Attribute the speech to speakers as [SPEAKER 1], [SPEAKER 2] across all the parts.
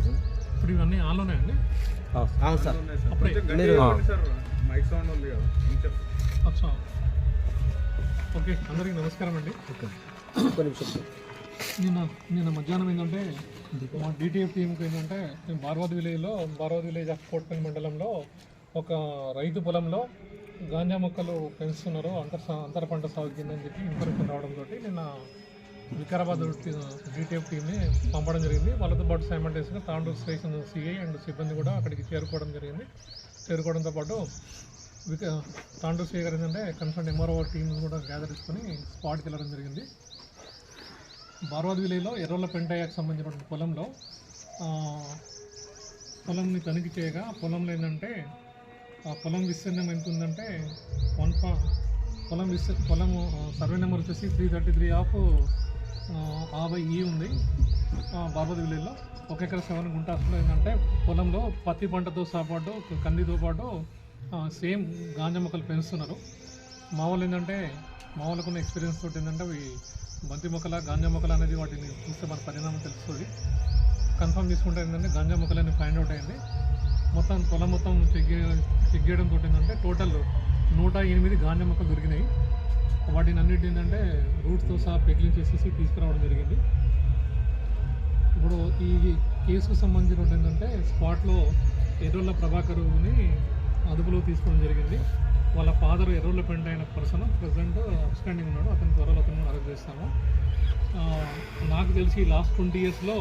[SPEAKER 1] Station
[SPEAKER 2] ఇప్పుడు ఇవన్నీ ఆన్లోనే అండి
[SPEAKER 1] అవును సార్.
[SPEAKER 2] అప్పుడే.
[SPEAKER 1] మీరు
[SPEAKER 3] మైక్ సౌండ్ ఉంది కదా
[SPEAKER 2] అచ్చా. ఓకే అందరికీ నమస్కారం అండి. నిన్న నిన్న మధ్యాహ్నం ఏంటంటే మా డిటిఎఫ్ టీంకి ఏంటంటే మేము బార్వాద్ విలేజ్లో బార్వాద్ విలేజ్ ఆఫ్ కోట్పల్లి మండలంలో ఒక రైతు పొలంలో గాంజా మొక్కలు పెంచుతున్నారు అంతర్ అంతర పంట సాగు కింద అని చెప్పి ఇన్ఫర్మేషన్ రావడంతో నిన్న వికారాబాద్ డీటీఎఫ్ టీమ్ని పంపడం జరిగింది. వాళ్ళతో పాటు సైమల్టేస్గా తాండూరు స్టేషన్ సిఐ అండ్ సిబ్బంది కూడా అక్కడికి చేరుకోవడం జరిగింది. చేరుకోవడంతో పాటు విక తాండూరు సిఐ గారు ఏంటంటే కన్సర్న్ ఎంఆర్ఓ టీమ్ కూడా గ్యాదర్ చేసుకుని స్పాట్కి వెళ్ళడం జరిగింది. బార్వాద్ విలేలో ఎర్రల పెంటయ్యకు సంబంధించిన పొలంలో పొలంని తనిఖీ చేయగా పొలంలో ఏంటంటే ఆ పొలం విస్తీర్ణం ఎంత ఉందంటే వన్ పా పొలం విస్తీ పొలం సర్వే నెంబర్ వచ్చేసి త్రీ థర్టీ త్రీ ఆఫ్ యాభై ఈ ఉంది. ఆ, విలేజ్లో ఒక ఎకర సెవెన్ గుంటాస్లో ఏంటంటే పొలంలో పత్తి పంటతో పాటు కందితో పాటు సేమ్ గాంజా మొక్కలు పెంచుతున్నారు. మా వాళ్ళు ఏంటంటే మా వాళ్ళకున్న ఎక్స్పీరియన్స్ తోటి ఏంటంటే అవి బంతి మొక్కల గాంజా మొక్కలు అనేది వాటిని చూస్తే మన పరిణామం తెలుస్తుంది. కన్ఫర్మ్ చేసుకుంటే ఏంటంటే గాంజా మొక్కలు అనేది ఫైండ్ అవుట్ అయింది. మొత్తం పొలం మొత్తం చెక్ చెక్ చేయడం తోటి ఏంటంటే టోటల్ నూట ఎనిమిది గాంజా మొక్కలు దొరికినాయి. వాటిని అన్నిటి ఏంటంటే రూట్స్తో సహా పెగ్లింగ్ చేసేసి తీసుకురావడం జరిగింది. ఇప్పుడు ఈ కేసుకు సంబంధించిన ఏంటంటే స్పాట్లో ఎర్రోళ్ళ ప్రభాకరుని అదుపులో తీసుకోవడం జరిగింది. వాళ్ళ ఫాదర్ ఎర్రోళ్ళ పెండ్ అయిన పర్సన్ ప్రజెంట్ అబ్స్టాండింగ్ ఉన్నాడు. అతని త్వరలో అతను అరెస్ట్ చేస్తాము. నాకు తెలిసి లాస్ట్ ట్వంటీ ఇయర్స్లో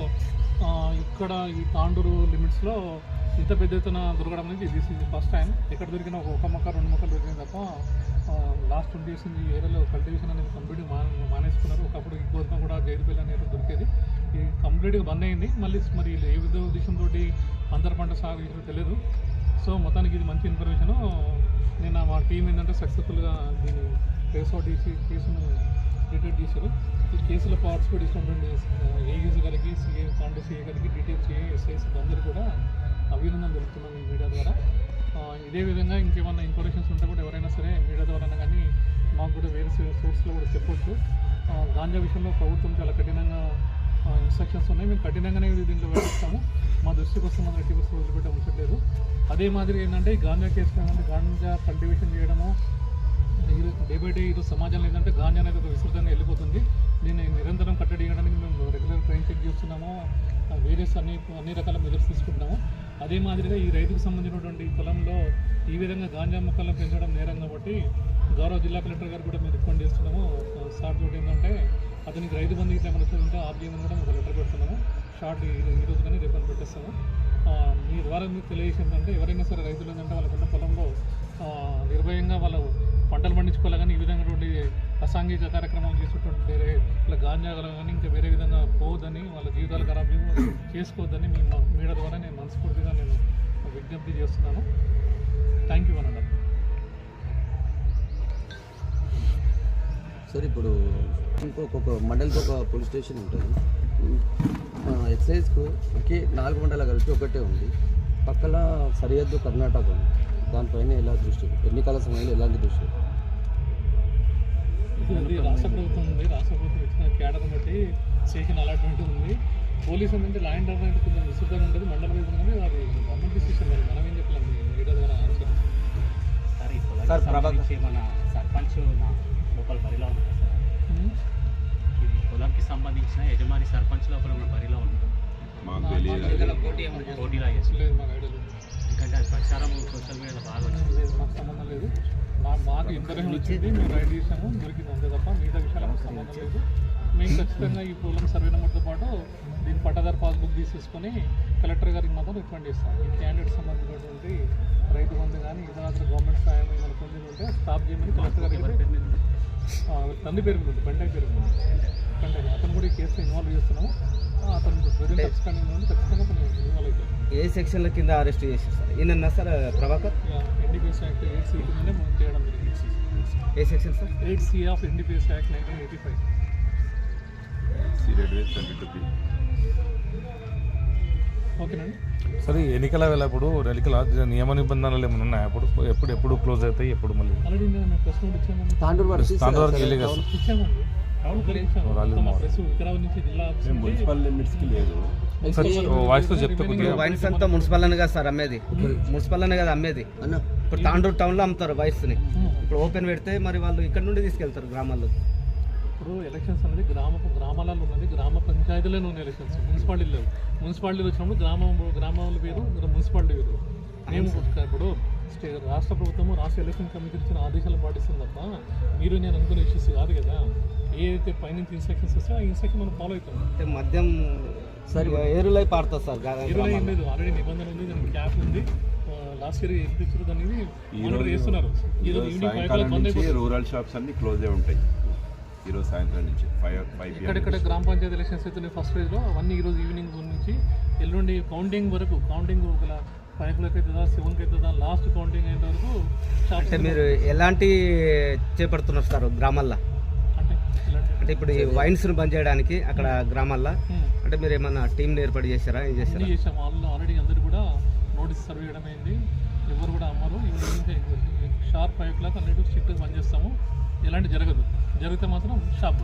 [SPEAKER 2] ఇక్కడ ఈ తాండూరు లిమిట్స్లో ఇంత పెద్ద ఎత్తున దొరకడం అనేది దిస్ ఇది ఫస్ట్ టైం ఎక్కడ దొరికిన ఒక మొక్క రెండు మొక్కలు దొరికినాయి తప్ప లాస్ట్ ట్వంటీ ఇయర్స్ నుంచి ఈ ఏరియాలో కల్టివేషన్ అనేది కంప్లీట్ మా మానేసుకున్నారు. ఒకప్పుడు ఈ గోధుమ కూడా జైలుపల్లి అనేది దొరికేది. ఇది కంప్లీట్గా బంద్ అయింది. మళ్ళీ మరి ఏ విధ ఉద్దేశంతో అంతర పంట సాగు చేసినా తెలియదు సో మొత్తానికి ఇది మంచి ఇన్ఫర్మేషన్ నేను మా టీం ఏంటంటే సక్సెస్ఫుల్గా దీన్ని కేసు చేసి కేసును డిటెక్ట్ చేశారు. ఈ కేసులో పార్టిసిపేట్ చేసినటువంటి ఏఈసీ గారికి సిఏ కాండో సిఏ గారికి డీటెయిల్ సిఏ ఎస్ఐస్ అందరూ కూడా అభినందన తెలుపుతున్నాం ఈ మీడియా ద్వారా. ఇదే విధంగా ఇంకేమన్నా ఇన్ఫర్మేషన్స్ ఉంటే కూడా ఎవరైనా సరే మీడియా ద్వారా కానీ మాకు కూడా వేరే సోర్స్లో కూడా చెప్పొచ్చు. గాంజా విషయంలో ప్రభుత్వం చాలా కఠినంగా ఇన్స్ట్రక్షన్స్ ఉన్నాయి. మేము కఠినంగానే దీంట్లో వ్యవహరిస్తాము. మా దృష్టికి మనం ఎట్టి వస్తువు వదిలిపెట్టే ఉంచట్లేదు అదే మాదిరి ఏంటంటే గాంజా కేసు గాంజా కల్టివేషన్ చేయడము డే బై డే ఈరోజు సమాజంలో ఏంటంటే గాంజా అనేది ఒక విస్తృతంగా వెళ్ళిపోతుంది. దీన్ని నిరంతరం కట్టడి చేయడానికి మేము రెగ్యులర్ ట్రైన్ చెక్ చేస్తున్నాము. వేరియస్ అన్ని అన్ని రకాల మెజర్స్ తీసుకుంటున్నాము. అదే మాదిరిగా ఈ రైతుకు సంబంధించినటువంటి పొలంలో ఈ విధంగా గాంజా మొక్కలను పెంచడం నేరం కాబట్టి గౌరవ జిల్లా కలెక్టర్ గారు కూడా మేము రికమెండ్ చేస్తున్నాము. సార్ తోటి ఏంటంటే అతనికి రైతు బంధు ఇట్లా ఏమైనా వచ్చిందంటే ఆప్ చేయమని కూడా మేము లెటర్ పెడుతున్నాము. షార్ట్ ఈ రోజు కానీ రిఫండ్ పెట్టేస్తాము. మీ ద్వారా మీకు తెలియజేసి ఏంటంటే ఎవరైనా సరే రైతులు ఏంటంటే వాళ్ళకున్న పొలంలో నిర్భయంగా వాళ్ళు పంటలు పండించుకోవాలి కానీ ఈ విధంగా అసాంఘిక కార్యక్రమాలు చేసేటువంటి వేరే ఇలా గాంజాగలం కానీ ఇంకా వేరే విధంగా పోవద్దని వాళ్ళ జీవితాలు ఖరాబ్ చేసుకోవద్దని మీ మీడియా ద్వారా నేను మనస్ఫూర్తిగా నేను విజ్ఞప్తి చేస్తున్నాను. థ్యాంక్ యూ అనండి
[SPEAKER 1] సార్ ఇప్పుడు ఇంకొక మండలికి ఒక పోలీస్ స్టేషన్ ఉంటుంది. ఆ, ఎక్సైజ్కు ఒకే నాలుగు మండలాలు కలిపి ఒకటే ఉంది. పక్కన సరిహద్దు కర్ణాటక ఉంది. దానిపైన ఎలా దృష్టి? ఎన్నికల సమయంలో ఎలాంటి దృష్టి?
[SPEAKER 2] రాష్ట్ర ప్రభుత్వం ఉంది. రాష్ట్ర ప్రభుత్వం ఇచ్చిన కేడర్ని బట్టి స్టేషన్ అలాట్మెంట్ ఉంది. పోలీస్ ఏంటంటే లా అండ్ ఆర్డర్ కొంచెం విస్తృతంగా ఉంటుంది. మండల వైపు కానీ అది గవర్నమెంట్ డిసిషన్ మరి. మనం ఏం చెప్పలేం. మీడియా ద్వారా ఆన్సర్
[SPEAKER 4] సార్
[SPEAKER 1] సార్.
[SPEAKER 4] సంబంధించి మన సర్పంచ్ నా లోపల బరిలో ఉంటారు సార్? ఇది పొలంకి సంబంధించిన యజమాని సర్పంచ్ లోపల ఉన్న బరిలో ఉంటారు పోటీలా చేసి అది ప్రచారం సోషల్ మీడియాలో బాగా వచ్చింది.
[SPEAKER 2] మాకు సంబంధం లేదు. మా మాకు ఇన్ఫర్మేషన్ వచ్చింది మేము రైడ్ చేసాము దొరికింది అంతే తప్ప మిగతా విషయాలకు సంబంధం లేదు. మేము ఖచ్చితంగా ఈ పొలం సర్వే నెంబర్తో పాటు దీని పట్టాదారు పాస్బుక్ తీసేసుకొని కలెక్టర్ గారికి మాత్రం రికమెండ్ చేస్తాం. ఈ క్యాండిడేట్ సంబంధించినటువంటి రైతు బంధు కానీ ఇతర గవర్నమెంట్ సాయం ఏమైనా పొంది ఉంటే స్టాప్ చేయమని కలెక్టర్ గారికి తండ్రి పేరు ఉంది బండి పేరు బండి అతను కూడా ఈ కేసులో ఇన్వాల్వ్ చేస్తున్నాము.
[SPEAKER 1] ఏ సెక్షన్ల కింద అరెస్ట్ చేసి సార్? ఈయన sir Prabhakar?
[SPEAKER 2] NDPS act eight C కిందనే మనం చేయడం జరిగింది
[SPEAKER 1] ఏ section sir?
[SPEAKER 2] Eight C of NDPS act nineteen eighty five.
[SPEAKER 5] సరే ఎన్నికల వేళప్పుడు ఎన్నికల నియమ నిబంధనలు ఏమైనా ఉన్నాయా? అప్పుడు ఎప్పుడు ఎప్పుడు క్లోజ్ అవుతాయి ఎప్పుడు మళ్ళీ?
[SPEAKER 1] తాండూరు వరకు
[SPEAKER 5] వెళ్ళి కదా
[SPEAKER 6] మున్సిపల్ లిమిట్స్కి లేదు.
[SPEAKER 7] వైన్స్ అంతా మున్సిపల్ అనే కదా సార్ అమ్మేది. మున్సిపల్ అనే కదా అమ్మేది.
[SPEAKER 1] అన్న.
[SPEAKER 7] ఇప్పుడు తాండూరు టౌన్లో అమ్ముతారు వైన్స్ని ఇప్పుడు ఓపెన్ పెడితే మరి వాళ్ళు ఇక్కడ నుండి తీసుకెళ్తారు గ్రామాల్లో.
[SPEAKER 2] ఇప్పుడు ఎలక్షన్స్ అనేది గ్రామ గ్రామాలలో ఉన్నది గ్రామ పంచాయతీలోనే ఉన్న ఎలక్షన్స్ మున్సిపాలిటీ లేవు. మున్సిపాలిటీలు వచ్చినప్పుడు గ్రామం గ్రామాల పేరు మున్సిపాలిటీ వేరు మేము ఇప్పుడు స్టే రాష్ట్ర ప్రభుత్వము రాష్ట్ర ఎలక్షన్ కమిటీ ఇచ్చిన ఆదేశాలు పాటిస్తుంది తప్ప మీరు నేను అనుకునే ఇష్యూస్ కాదు కదా. ఏదైతే పైనుంచి ఇన్స్ట్రక్షన్స్ వస్తే ఆ ఇన్స్ట్రక్షన్ మనం ఫాలో అవుతాం.
[SPEAKER 7] అంటే మద్యం సరే. ఏరులై పారుతుంది సార్
[SPEAKER 2] ఏం లేదు. ఆల్రెడీ నిబంధన ఉంది దానికి క్యాప్ ఉంది. లాస్ట్ ఇయర్ ఎంత ఇచ్చారు దాన్ని? మానిటర్ చేస్తున్నారు. ఈ రోజు ఈవినింగ్
[SPEAKER 6] రూరల్ షాప్స్ అన్ని క్లోజ్ అయి ఉంటాయి. ఈరోజు సాయంత్రం నుంచి ఫైవ్ ఫైవ్
[SPEAKER 2] ఇక్కడెక్కడ గ్రామ పంచాయతీ ఎలక్షన్స్ అవుతున్నాయి ఫస్ట్ ఫేజ్లో అవన్నీ ఈరోజు ఈవినింగ్ నుంచి ఎల్లుండి కౌంటింగ్ వరకు కౌంటింగ్ ఒక ఫైవ్ ఓ అవుతుందా సెవెన్కి అవుతుందా లాస్ట్ కౌంటింగ్ అయ్యేంత వరకు
[SPEAKER 7] అంటే మీరు ఎలాంటి చేపడుతున్నారు సార్ గ్రామాల్లో?
[SPEAKER 2] అంటే
[SPEAKER 7] ఇప్పుడు ఈ వైన్స్ను బంద్ చేయడానికి అక్కడ గ్రామాల్లో. అంటే మీరు ఏమన్నా టీం ఏర్పాటు చేశారా? ఏం చేశారా?
[SPEAKER 2] చేసాము వాళ్ళు ఆల్రెడీ అందరు కూడా నోటీస్ సర్వ్ చేయడం అయింది. ఎవరు కూడా అమ్మరు. షార్ప్ ఫైవ్ క్లాక్ అన్నిటి స్ట్రిక్ట్ బంద్ చేస్తాము. ఎలాంటి జరగదు. జరిగితే మాత్రం షాప్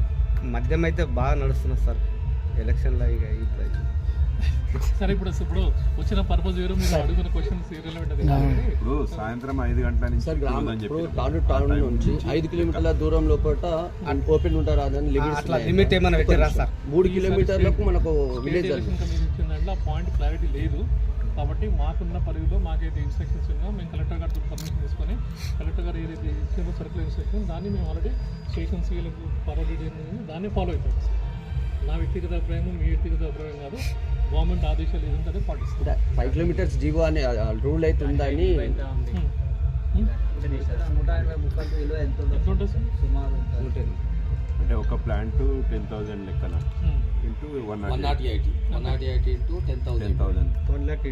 [SPEAKER 7] మద్యం అయితే బాగా నడుస్తున్నారు సార్. ఎలక్షన్లో ఇక ఇప్పుడు
[SPEAKER 2] సరే ఇప్పుడు ఇప్పుడు వచ్చిన పర్పస్ వేరు మీరు ఇర్రెలవెంట్ అది కాబట్టి
[SPEAKER 6] ఇప్పుడు సాయంత్రం ఐదు గంటల నుంచి
[SPEAKER 1] సార్ తాండూరు టౌన్ నుంచి ఐదు కిలోమీటర్ల దూరం లోపల ఓపెన్ ఉంటారా అని
[SPEAKER 7] అట్లా లిమిట్ ఏమైనా పెట్టారా సార్?
[SPEAKER 1] మూడు కిలోమీటర్లకు మనకు విలేజ్
[SPEAKER 2] ఆ పాయింట్ క్లారిటీ లేదు. కాబట్టి మాకున్న పరిధిలో మాకైతే ఇన్స్ట్రక్షన్స్ ఉన్నాయో మేము కలెక్టర్ గారితో పర్మిషన్ తీసుకొని కలెక్టర్ గారు ఏదైతే ఇచ్చిందో సర్కులర్ ఇన్స్ట్రక్షన్ దాన్ని మేము ఆల్రెడీ స్టేషన్ సీలకు ఫార్వర్డ్ చేయడం దాన్ని ఫాలో అవుతాం నా వ్యక్తిగత అభిప్రాయం మీ వ్యక్తిగత అభిప్రాయం కాదు. గవర్నమెంట్ ఆదేశాలు ఏదంటే అదే పాటిస్తాం
[SPEAKER 1] ఫైవ్ కిలోమీటర్స్ జీవో అనే రూల్ అయితే ఉందని
[SPEAKER 6] అంటే ఒక ప్లాంట్ టెన్ థౌసండ్ లెక్కన. Into one
[SPEAKER 1] one nought eighty. One nought eighty into ten
[SPEAKER 6] ten
[SPEAKER 1] thousand.
[SPEAKER 6] Thousand
[SPEAKER 7] one lakh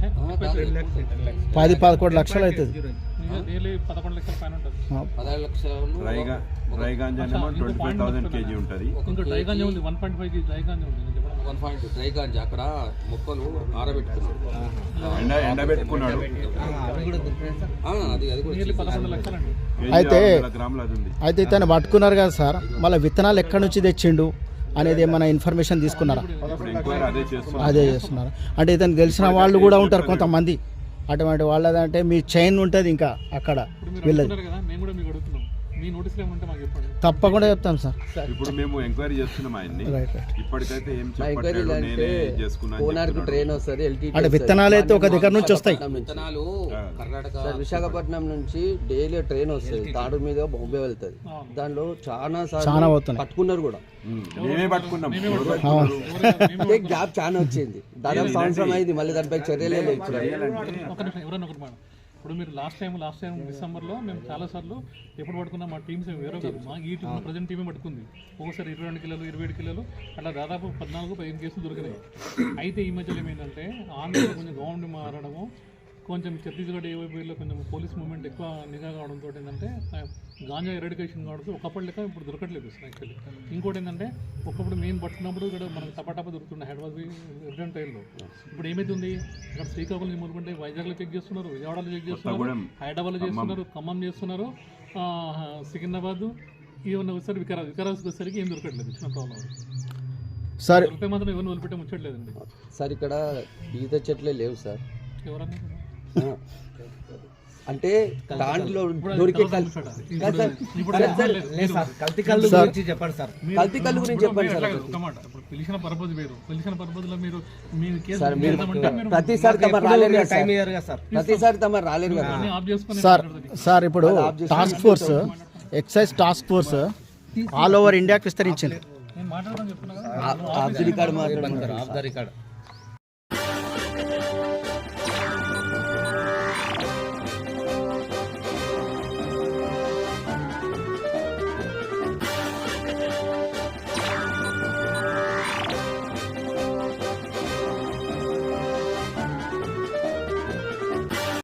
[SPEAKER 2] హే,
[SPEAKER 8] పది పదకొండు లక్షలు అవుతుంది
[SPEAKER 2] నియర్లీ పదకొండు లక్షల పైన ఉంటుంది.
[SPEAKER 1] పదహారు లక్షలు.
[SPEAKER 6] గాంజానేమో ట్వంటీ ఫైవ్ థౌసండ్ కేజీ ఉంటుంది.
[SPEAKER 2] ఉంది. వన్ పాయింట్ ఫైవ్ ఉంది.
[SPEAKER 1] వన్ పాయింట్ డ్రై గాంజా అక్కడ మొక్కలు ఆరబెట్టుకున్నారు
[SPEAKER 6] ఎండ ఎండబెట్టుకున్నాడు
[SPEAKER 1] ఆ, అది అది కూడా
[SPEAKER 2] నియర్లీ పదకొండు లక్షలండి
[SPEAKER 6] కేజీ
[SPEAKER 8] అయితే-
[SPEAKER 6] ఆరు వందల గ్రాములు అది ఉంది.
[SPEAKER 8] అయితే ఇతను పట్టుకున్నారు కదా సార్ మళ్ళీ విత్తనాలు ఎక్కడి నుంచి తెచ్చిండు అనేది ఏమైనా ఇన్ఫర్మేషన్ తీసుకున్నారా?
[SPEAKER 6] అదే చేస్తున్నారు.
[SPEAKER 8] అదే చేస్తున్నారు. అంటే ఇతను తెలిసిన వాళ్ళు కూడా ఉంటారు కొంతమంది. అటువంటి వాళ్ళదంటే మీ చైన్ ఉంటుంది ఇంకా అక్కడ వీళ్ళది.
[SPEAKER 2] మీ నోటీసులు ఏమంటే మాకు చెప్పండి.
[SPEAKER 8] తప్పకుండా చెప్తాం సార్.
[SPEAKER 6] ఇప్పుడు మేము ఎంక్వైరీ చేస్తున్నాం ఆయన్ని.
[SPEAKER 8] రైట్ రైట్
[SPEAKER 6] ఇప్పటికైతే ఏం
[SPEAKER 1] మా ఎంక్వైరీ
[SPEAKER 6] చెప్పట్లేదు.
[SPEAKER 1] అంటే
[SPEAKER 6] నేనే చేసుకున్నా అని
[SPEAKER 1] కోనార్కు
[SPEAKER 6] చెప్తున్నాడు.
[SPEAKER 1] ట్రైన్ వస్తుంది ఎల్టీ
[SPEAKER 8] అంటే విత్తనాలు అయితే ఒక దగ్గర నుంచి వస్తాయి.
[SPEAKER 1] విత్తనాలు కర్ణాటక సార్ విశాఖపట్నం నుంచి డైలీ ట్రైన్ వస్తుంది. తాడు మీద బాంబే వెళ్తుంది. దానిలో చాలా
[SPEAKER 8] చాలా
[SPEAKER 1] సార్లు
[SPEAKER 8] పోతున్నాయి.
[SPEAKER 1] పట్టుకున్నారు కూడా.
[SPEAKER 6] ఉమ్, మేమే పట్టుకున్నాం. ఎవరు
[SPEAKER 8] అవును.
[SPEAKER 1] అంటే గ్యాప్ చాలా వచ్చింది. దాదాపు సంవత్సరం అయింది మళ్ళీ దానిపై చర్యలే లేవు ఇప్పుడు.
[SPEAKER 2] ఒక నిమిషం ఎవరైనా ఒకటి మేడం ఇప్పుడు మీరు లాస్ట్ టైం లాస్ట్ టైం డిసెంబర్లో మేము చాలా సార్లు ఎప్పుడు పట్టుకున్నాం మా టీమ్స్ వేరే కాదు. మా ఈ టీం ప్రజెంట్ టీమే పట్టుకుంది. ఒకసారి ఇరవై రెండు కిలోలు ఇరవై ఏడు కిలోలు అట్లా దాదాపు పద్నాలుగు పదిహేను కేసులు దొరికినాయి. అయితే ఈ మధ్యలో ఏమైందంటే ఆంధ్రలో కొంచెం గవర్నమెంట్ మారడము కొంచెం ఛత్తీస్గఢ్ ఏవైపులో కొంచెం పోలీస్ మూవ్మెంట్ ఎక్కువ నిఘా కావడంతో ఏంటంటే గాంజా ఎరడికేషన్ కావడంతో ఒకప్పటి లెక్క ఇప్పుడు దొరకట్లేదు యాక్చువల్లీ ఇంకోటి ఏంటంటే ఒకప్పుడు మేము పట్టుకున్నప్పుడు ఇక్కడ మనకు టపాటపా దొరుకుతుండే హైదరాబాద్ ఎవిడెంట్ టైంలో ఇప్పుడు ఏమైతుంది? ఇక్కడ శ్రీకాకుళం నుంచి మొదలుకుంటే వైజాగ్లో చెక్ చేస్తున్నారు విజయవాడలో చెక్ చేస్తున్నారు హైదరాబాద్లో చేస్తున్నారు ఖమ్మం చేస్తున్నారు ఆ, సికింద్రాబాద్ ఇవన్నీ వచ్చేసరికి వికారాబాద్ వికారాబాద్కి వచ్చేసరికి ఏం దొరకట్లేదు చిన్న ప్రాబ్లం
[SPEAKER 8] సార్
[SPEAKER 2] మాత్రం ఎవరిని వదిలిపెట్టే ముచ్చట్లేదండి.
[SPEAKER 1] సార్ ఇక్కడ ఈత చెట్లే లేవు సార్.
[SPEAKER 2] ఎవరన్నా.
[SPEAKER 1] అంటే దాంట్లో దొరికే
[SPEAKER 7] కల్తీ కళ్ళు గురించి చెప్పండి సార్.
[SPEAKER 1] కల్తీ కళ్ళు గురించి చెప్పండి సార్.
[SPEAKER 2] పిలిచిన పర్పస్ వేరు. పిలిచిన పర్పస్లో మీరు కేసు
[SPEAKER 1] ప్రతిసారి తమ రాలేరు కదా
[SPEAKER 7] టైం
[SPEAKER 1] సార్.
[SPEAKER 7] ఇయ్యారు కదా సార్.
[SPEAKER 1] ప్రతిసారి తమ రాలేరు కదా
[SPEAKER 8] సార్ సార్ ఇప్పుడు task force excise task force all over ఇండియాకి విస్తరించింది.
[SPEAKER 1] Of the record